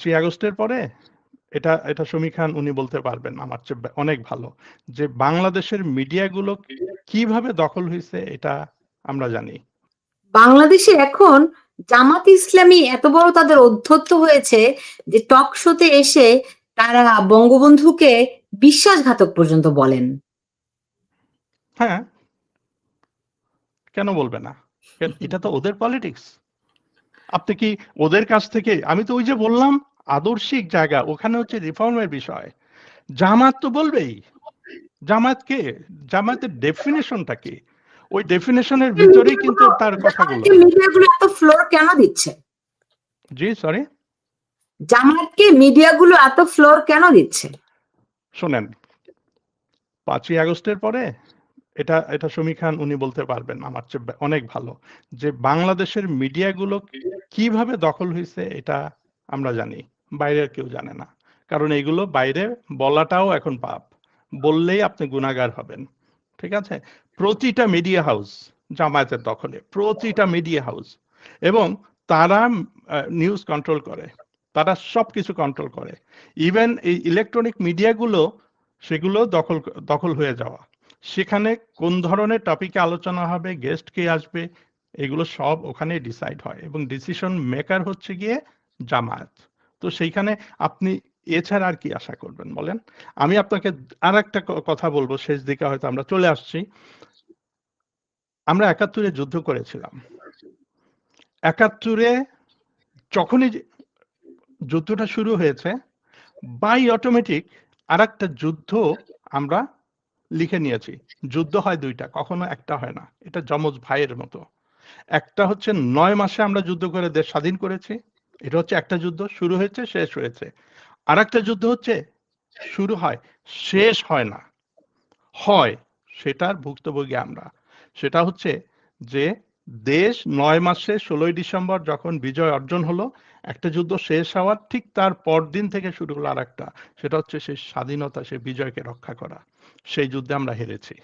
পাঁচই আগস্টের পরে এটা এটা সমী খান উনি বলতে পারবেন আমার চেয়ে অনেক ভালো। যে বাংলাদেশের মিডিয়াগুলো কীভাবে দখল হয়েছে এটা আমরা জানি। বাংলাদেশে এখন জামাত ইসলামী এত বড় তাদের অধ্যত্ত হয়েছে যে টক শোতে এসে তারা বঙ্গবন্ধুকে বিশ্বাসঘাতক পর্যন্ত বলেন। হ্যাঁ। কেন বলবে না? এটা তো ওদের পলিটিক্স আপনি কি ওদের কাছ থেকে আমি তো ওই যে বললাম আদর্শিক জায়গা ওখানে হচ্ছে রিফর্মের বিষয়। জামাত তো বলবেই। জামাত কে? জামাতের ডেফিনেশনটা কি? ওই ডেফিনেশনের ভিতরেই কিন্তু তার কথাগুলো। মিডিয়াগুলো এত ফ্লোর কেন দিচ্ছে? জি সরি জামাতকে মিডিয়াগুলো এত ফ্লোর কেন দিচ্ছে? শোনেন পাঁচই আগস্টের পরে এটা এটা সমী খান উনি বলতে পারবেন আমার চেয়ে অনেক ভালো। যে বাংলাদেশের মিডিয়াগুলো কীভাবে দখল হয়েছে এটা আমরা জানি, বাইরের কেউ জানে না। কারণ এগুলো বাইরে বলাটাও এখন পাপ। বললেই আপনি গুণাগার হবেন। ঠিক আছে? প্রতিটা মিডিয়া হাউস জামায়াতের দখলে, প্রতিটা মিডিয়া হাউস এবং তারা নিউজ কন্ট্রোল করে। তারা সব কিছু কন্ট্রোল করে। ইভেন এই ইলেকট্রনিক মিডিয়াগুলো সেগুলো দখল দখল হয়ে যাওয়া। সেখানে কোন ধরনের টপিকে আলোচনা হবে গেস্ট কে আসবে, এগুলো সব ওখানে ডিসাইড হয় এবং ডিসিশন মেকার হচ্ছে গিয়ে জামায়াত। তো সেইখানে আপনি এছাড়া আর কি আশা করবেন বলেন? আমি আপনাকে আর একটা কথা বলব, শেষ দিকে হয়তো আমরা চলে আসছি। আমরা একাত্তরে যুদ্ধ করেছিলাম। একাত্তরে যখনই যুদ্ধটা শুরু হয়েছে বাই অটোমেটিক আর একটা যুদ্ধ আমরা লিখে নিয়েছি। যুদ্ধ হয় দুইটা, কখনো একটা হয় না। এটা যমজ ভাইয়ের মতো। একটা হচ্ছে নয় মাসে আমরা যুদ্ধ করে দেশ স্বাধীন করেছি এটা হচ্ছে একটা যুদ্ধ, শুরু হয়েছে, শেষ হয়েছে। আর একটা যুদ্ধ হচ্ছে, শুরু হয়, শেষ হয় না। হয়, সেটার ভুক্তভোগী আমরা। সেটা হচ্ছে যে, দেশ নয় মাসে ষোলোই ডিসেম্বর যখন বিজয় অর্জন হলো, একটা যুদ্ধ শেষ হওয়ার ঠিক তার পরদিন থেকে শুরু হলো আর একটা সেটা হচ্ছে সেই স্বাধীনতা সেই বিজয়কে রক্ষা করা। সেই যুদ্ধে আমরা হেরেছি।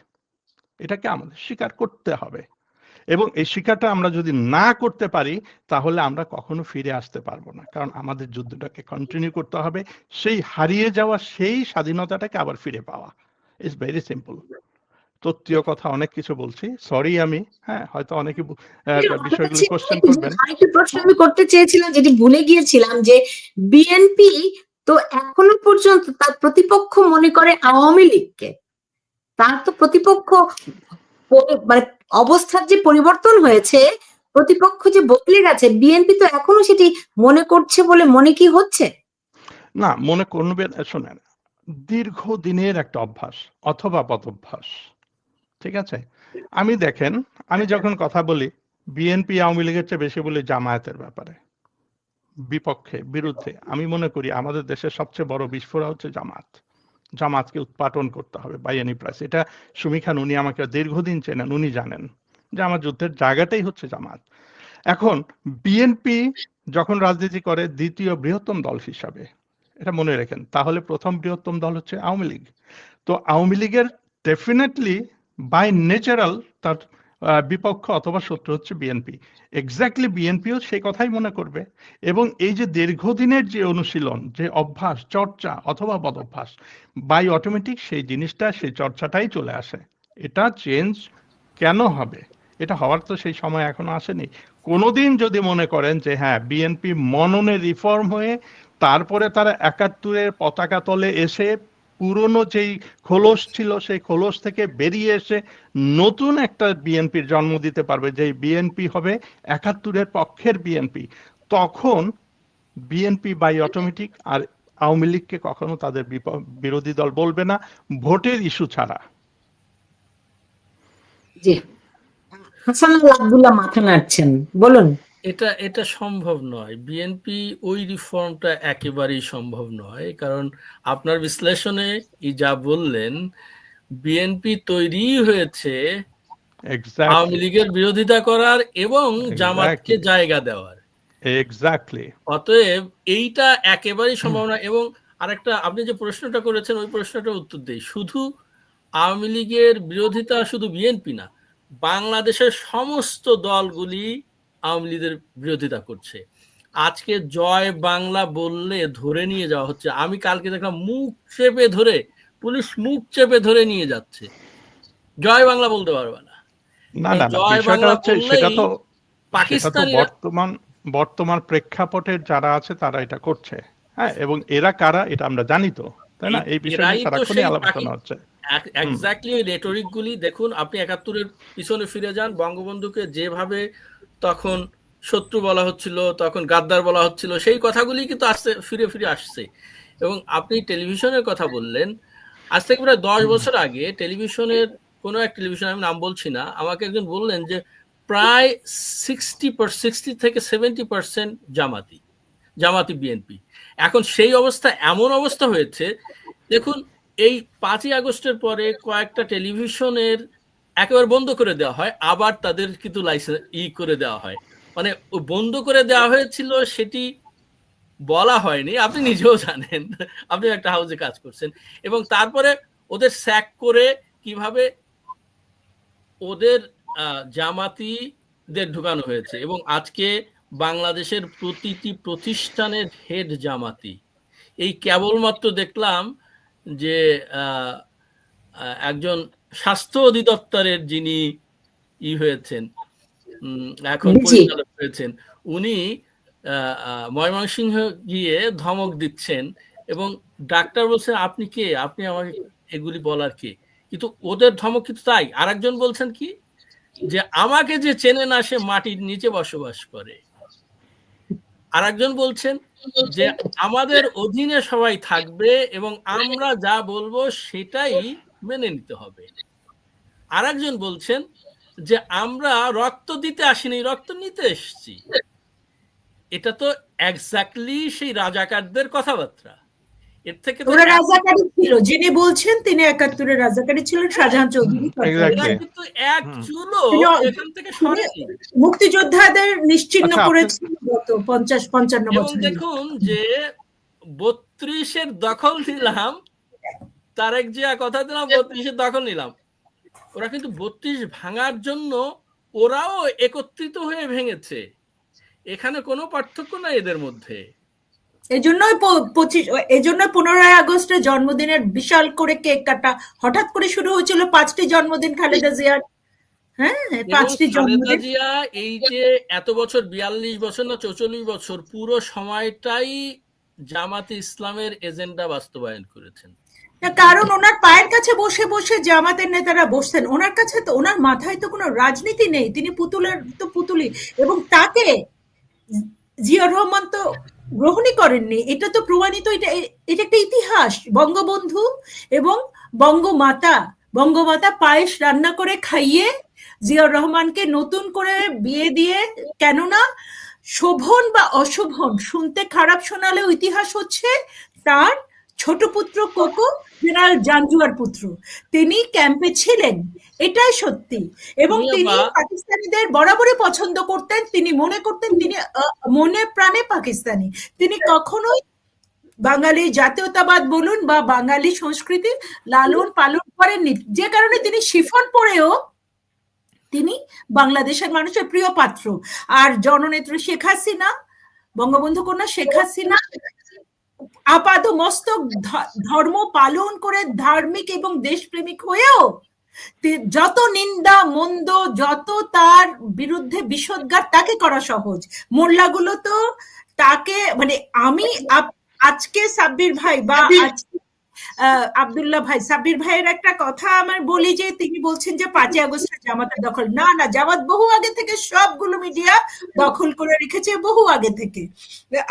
এটাকে আমাদের স্বীকার করতে হবে। এবং এই স্বীকারটা আমরা যদি না করতে পারি তাহলে আমরা কখনো ফিরে আসতে পারব না। কারণ আমাদের যুদ্ধটাকে কন্টিনিউ করতে হবে সেই হারিয়ে যাওয়া সেই স্বাধীনতাটাকে আবার ফিরে পাওয়া। ইটস ভেরি সিম্পল তত্ত্বীয় কথা অনেক কিছু বলছি। সরি আমি হ্যাঁ হয়তো অনেকে আহ, বিষয়গুলো কোশ্চেন করবেন। আরেকটি প্রশ্ন আমি করতে চেয়েছিলাম যেটি ভুলে গিয়েছিলাম যে বিএনপি তো এখনও পর্যন্ত তার প্রতিপক্ষ মনে করে আওয়ামী লীগকে। তার তো প্রতিপক্ষ পরি- মানে অবস্থার যে পরিবর্তন হয়েছে, প্রতিপক্ষ যে বদলে গেছে, বিএনপি তো এখনও সেটি মনে করছে বলে মনে কি হচ্ছে? না, মনে করবেন শোনেন, দীর্ঘদিনের একটা অভ্যাস, অথবা পদভ্যাস, ঠিক আছে? আমি দেখেন, আমি যখন কথা বলি, বিএনপি আওয়ামী লীগের চেয়ে বেশি বলি জামায়াতের ব্যাপারে, বিপক্ষে, বিরুদ্ধে, আমি মনে করি আমাদের দেশের সবচেয়ে বড় বিস্ফোরা হচ্ছে জামাত জামাতকে উৎপাটন করতে হবে বাই এনি প্রাইস এটা সুমি খান, উনি আমাকে দীর্ঘদিন চেনেন, উনি জানেন যে আমার যুদ্ধের জায়গাটাই হচ্ছে জামাত। এখন বিএনপি যখন রাজনীতি করে দ্বিতীয় বৃহত্তম দল হিসাবে, এটা মনে রাখেন, তাহলে প্রথম বৃহত্তম দল হচ্ছে আওয়ামী লীগ। তো আওয়ামী লীগের ডেফিনেটলি বাই ন্যাচারাল তার বিপক্ষ অথবা শত্রু হচ্ছে বিএনপি। এক্স্যাক্টলি বিএনপিও সেই কথাই মনে করবে। এবং এই যে দীর্ঘদিনের যে অনুশীলন, যে অভ্যাস, চর্চা অথবা বদভ্যাস বাই অটোমেটিক সেই জিনিসটা, সেই চর্চাটাই চলে আসে। এটা চেঞ্জ কেন হবে? এটা হওয়ার তো সেই সময় এখনও আসেনি। কোনোদিন যদি মনে করেন যে হ্যাঁ বিএনপি মননে রিফর্ম হয়ে তারপরে তারা একাত্তরের পতাকা তলে এসে পুরনো যেই খোলস ছিল, সেই খোলস থেকে বেরিয়ে এসে নতুন একটা বিএনপির জন্ম দিতে পারবে, যেই বিএনপি হবে একাত্তরের পক্ষের বিএনপি তখন বিএনপি বাই অটোমেটিক আর আওয়ামী লীগকে কখনো তাদের বিরোধী দল বলবে না, ভোটের ইস্যু ছাড়া। জি। হাসান আব্দুল্লাহ মাথা নাড়ছেন, বলুন। এটা এটা সম্ভব নয়। বিএনপি ওই রিফর্মটা একেবারেই সম্ভব নয়। কারণ আপনার বিশ্লেষণে যা বললেন বিএনপি তৈরি হয়েছে আওয়ামী লীগের বিরোধিতা করার এবং জামাতকে জায়গা দেওয়ার। এক্স্যাক্টলি অতএব এইটা একেবারেই সম্ভব না এবং আরেকটা আপনি যে প্রশ্নটা করেছেন ওই প্রশ্নটার উত্তর দেই। শুধু আওয়ামী লীগের বিরোধিতা শুধু বিএনপি না বাংলাদেশের সমস্ত দলগুলি আওয়ামী লীগের বিরোধিতা করছে। আজকে জয় বাংলা বললে ধরে নিয়ে যাওয়া হচ্ছে। আমি কালকে দেখলাম মুখ চেপে ধরে পুলিশ মুখ চেপে ধরে নিয়ে যাচ্ছে। জয় বাংলা বলতে পারবে না। না না না জয় বাংলা সেটা তো বর্তমান বর্তমান প্রেক্ষাপটের যারা আছে তারা এটা করছে। হ্যাঁ এবং এরা কারা এটা আমরা জানি তো। তাই না? এই বিষয়ে সারাক্ষণই আলোচনা হচ্ছে। এক্স্যাক্টলি ওই রেটরিক গুলি দেখুন আপনি একাত্তরের পিছনে ফিরে যান বঙ্গবন্ধুকে যেভাবে তখন শত্রু বলা হচ্ছিল তখন গাদ্দার বলা হচ্ছিল সেই কথাগুলি কিন্তু আসতে ফিরে ফিরে আসছে। এবং আপনি টেলিভিশনের কথা বললেন আজ থেকে প্রায় দশ বছর আগে টেলিভিশনের কোনো এক টেলিভিশন আমি নাম বলছি না আমাকে একজন বললেন যে প্রায় সিক্সটি সিক্সটি থেকে সেভেন্টি পার্সেন্ট জামাতি জামাতি বিএনপি এখন সেই অবস্থা এমন অবস্থা হয়েছে দেখুন এই পাঁচই আগস্টের পরে কয়েকটা টেলিভিশনের একেবারে বন্ধ করে দেওয়া হয়, আবার তাদের কিন্তু লাইসেন্স ই করে দেওয়া হয়। মানে বন্ধ করে দেওয়া হয়েছিল সেটি বলা হয়নি, আপনি নিজেও জানেন, আপনি একটা হাউসে কাজ করছেন। এবং তারপরে ওদের স্যাক করে কীভাবে ওদের জামাতিদের ঢুকানো হয়েছে। এবং আজকে বাংলাদেশের প্রতিটি প্রতিষ্ঠানের হেড জামাতি। এই কেবলমাত্র দেখলাম যে একজন স্বাস্থ্য অধিদপ্তরের যিনি ই হয়েছেন এখন পরিচালক হয়েছেন উনি ময়মনসিংহ গিয়ে ধমক দিচ্ছেন এবং ডাক্তার বলছেন আপনি কে? আপনি আমাকে এগুলি বলার কে? কিন্তু ওদের ধমক কিন্তু তাই। আরেকজন বলছেন কি যে আমাকে যে চেনে না সে মাটির নিচে বসবাস করে। আরেকজন বলছেন যে আমাদের অধীনে সবাই থাকবে এবং আমরা যা বলব সেটাই মেনে নিতে হবে। আরেকজন বলছেন যে আমরা রক্ত দিতে আসিনি রক্ত নিতে এসেছি। এটা তো এক্স্যাক্টলি সেই রাজাকারদের কথাবার্তা। এর থেকে তো ওরা রাজাকারী ছিল। যিনি বলছেন তিনি একাত্তরের রাজাকারী ছিলেন শাহজাহান চৌধুরী কিন্তু এক। চুলো এখান থেকে সরেনি মুক্তিযোদ্ধাদের নিশ্চিহ্ন আচ্ছা, করেছিল গত পঞ্চাশ পঞ্চান্ন বছর। দেখুন যে বত্রিশের দখল নিলাম তারেক জিয়া কথা দিলাম বত্রিশের দখল নিলাম। ওরা কিন্তু বত্রিশ ভাঙার জন্য ওরাও একত্রিত হয়ে ভেঙেছে। এখানে কোনো পার্থক্য নাই এদের মধ্যে। এই জন্যই পঁচিশ পনেরোই আগস্টে জন্মদিনের বিশাল করে কেক কাটা। হঠাৎ করে শুরু হয়েছিল পাঁচটি জন্মদিন খালেদা জিয়ার। হ্যাঁ পাঁচটি খালেদা জন্মদিন। জিয়া এই যে এত বছর বিয়াল্লিশ বছর না চৌচল্লিশ বছর পুরো সময়টাই জামাতে ইসলামের এজেন্ডা বাস্তবায়ন করেছেন। কারণ ওনার পায়ের কাছে বসে বসে জামাতের নেতারা বসতেন ওনার কাছে তো, ওনার মাথায় তো কোনো রাজনীতি নেই। তিনি পুতুলের তো পুতুলি এবং তাকে জিয়া রহমান তো গ্রহণই করেননি। এটা তো প্রমাণিত, এটা এটা একটা ইতিহাস। বঙ্গবন্ধু এবং বঙ্গমাতা বঙ্গমাতা পায়েস রান্না করে খাইয়ে জিয়াউর রহমানকে নতুন করে বিয়ে দিয়ে, কেননা শোভন বা অশোভন, শুনতে খারাপ শোনালেও ইতিহাস হচ্ছে তার ছোট পুত্র কোকো জেনারেল জাঞ্জুয়ার পুত্র। তিনি ক্যাম্পে ছিলেন এটাই সত্যি। এবং তিনি পাকিস্তানিদের বরাবরই পছন্দ করতেন তিনি মনে করতেন তিনি মনে প্রাণে পাকিস্তানি। তিনি কখনোই বাঙালি জাতীয়তাবাদ বলুন বা বাঙালি সংস্কৃতি লালন পালন করেননি। যে কারণে তিনি শিফন পরেও তিনি বাংলাদেশের মানুষের প্রিয় পাত্র। আর জননেত্রী শেখ হাসিনা বঙ্গবন্ধু কন্যা শেখ হাসিনা আপাত মস্তক ধর্ম পালন করে ধার্মিক এবং দেশপ্রেমিক হয়েও যত নিন্দা মন্দ যত তার বিরুদ্ধে বিষদগার তাকে করা সহজ। মোল্লাগুলো তো তাকে মানে আমি আজকে সাব্বির ভাই বা আজকে আব্দুল্লাহ ভাই, সাব্বির ভাইয়ের একটা কথা আমার বলি যে, তিনি বলছেন যে পাঁচই আগস্টের জামাতের দখল। না না, জামাত বহু আগে থেকে সবগুলো মিডিয়া দখল করে রেখেছে, বহু আগে থেকে।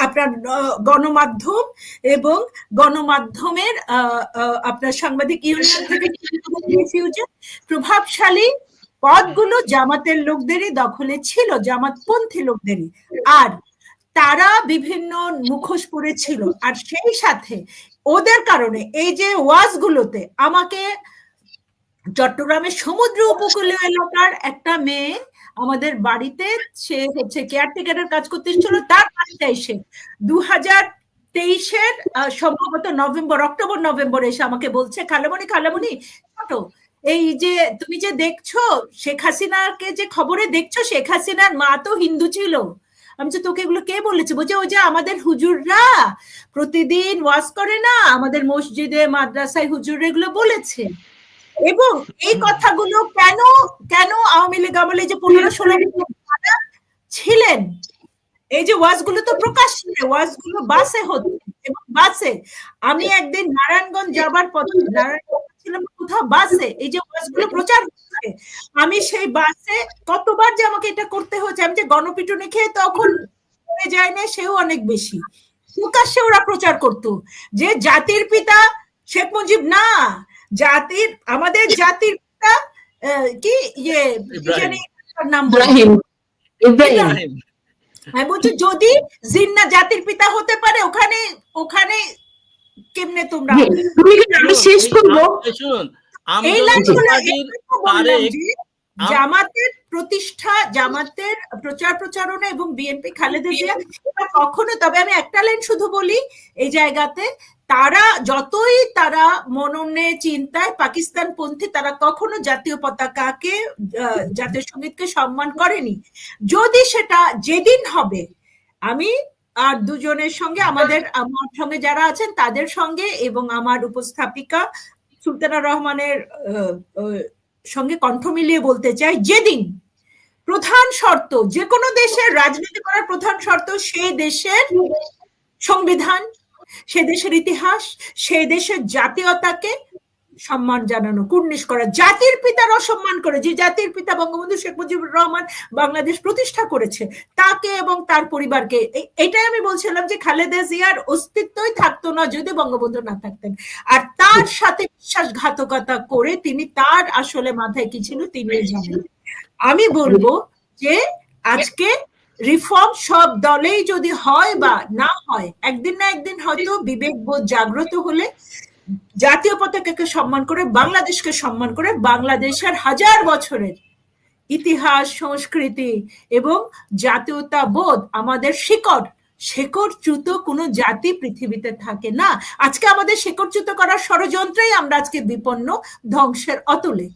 আপনার গণমাধ্যম এবং গণমাধ্যমের আপনার সাংবাদিক ইউনিয়ন থেকে প্রভাবশালী পদগুলো জামাতের লোকদেরই দখলে ছিল, জামাতপন্থী লোকদেরই। আর তারা বিভিন্ন মুখোশ পরেছিল। আর সেই সাথে ওদের কারণে এই যে ওয়াজগুলোতে আমাকে চট্টগ্রামের সমুদ্র উপকূলীয় এলাকার একটা মেয়ে আমাদের বাড়িতে, সে হচ্ছে কেয়ারটেকারের কাজ করতে এসেছিল। তার বাড়িতে এসে দু হাজার তেইশের সম্ভবত নভেম্বর, অক্টোবর, নভেম্বর এসে আমাকে বলছে, খালামণি খালামণি এই যে তুমি যে দেখছ শেখ হাসিনাকে যে খবরে দেখছ, শেখ হাসিনার মা তো হিন্দু ছিল। আমি যে তোকে এগুলো কে বলেছে? বলছে ওই যে আমাদের হুজুররা প্রতিদিন ওয়াজ করে না আমাদের মসজিদে মাদ্রাসায় হুজুর এগুলো বলেছে। এবং এই কথাগুলো কেন কেন আওয়ামী লীগ আমলে যে পনেরো ষোলো ছিলেন এই যে ওয়াজগুলো তো প্রকাশ প্রকাশ্যে ওয়াজগুলো বাসে হতো এবং বাসে। আমি একদিন নারায়ণগঞ্জ যাবার পথে নারায়ণগঞ্জ ছিলাম কোথাও বাসে এই যে ওয়াজগুলো প্রচার হচ্ছে আমি সেই বাসে কতবার যে আমাকে এটা করতে হচ্ছে আমি যে গণপিটুনি খেয়ে তখন হয়ে যায় না সেও অনেক বেশি। প্রকাশ্যে ওরা প্রচার করতো যে জাতির পিতা শেখ মুজিব না জাতির আমাদের জাতির পিতা আহ, কি ইয়ে নাম ইব্রাহিম। ইব্রাহিম। ইব্রাহিম, আমি বলছি যদি জিন্না জাতির পিতা হতে পারে ওখানে ওখানে কেমনে তোমরা আমি শেষ করব? শুনুন এই জামাতের প্রতিষ্ঠা জামাতের প্রচার প্রচারণা এবং বিএনপি খালেদা জিয়া কখনো তবে আমি একটা লাইন শুধু বলি এই জায়গাতে তারা যতই তারা মননে চিন্তায় পাকিস্তান পন্থী তারা কখনো জাতীয় পতাকাকে আহ, জাতীয় সঙ্গীতকে সম্মান করেনি। যদি সেটা যেদিন হবে আমি আর দুজনের সঙ্গে আমাদের, আমার সঙ্গে যারা আছেন তাদের সঙ্গে এবং আমার উপস্থাপিকা সুলতানা রহমানের সঙ্গে কণ্ঠ মিলিয়ে বলতে চাই, যেদিন প্রধান শর্ত যে কোনো দেশের রাজনীতি করার প্রধান শর্ত সেই দেশের সংবিধান, সে দেশের ইতিহাস সেই দেশের জাতীয়তাকে সম্মান জানানো কুর্নিশ করা জাতির পিতার অসম্মান করে যে জাতির পিতা বঙ্গবন্ধু শেখ মুজিবুর রহমান বাংলাদেশ প্রতিষ্ঠা করেছে তাকে এবং তার পরিবারকে এটাই আমি বলছিলাম যে খালেদা জিয়ার অস্তিত্বই থাকতো না যদি বঙ্গবন্ধু না থাকতেন। আর তার সাথে বিশ্বাসঘাতকতা করে তিনি তার আসলে মাথায় কি ছিল? তিনি জানেন আমি বলব যে আজকে রিফর্ম সব দলেই যদি হয় বা না হয় একদিন না একদিন হয়তো বিবেকবোধ জাগ্রত হলে জাতীয় পতাকাকে সম্মান করে, বাংলাদেশকে সম্মান করে, বাংলাদেশের হাজার বছরের ইতিহাস, সংস্কৃতি এবং জাতীয়তা বোধ আমাদের শিকড়, শেকড়চ্যুত কোনো জাতি পৃথিবীতে থাকে না। আজকে আমাদের শেকড়চ্যুত করার ষড়যন্ত্রেই আমরা আজকে বিপন্ন ধ্বংসের অতলে।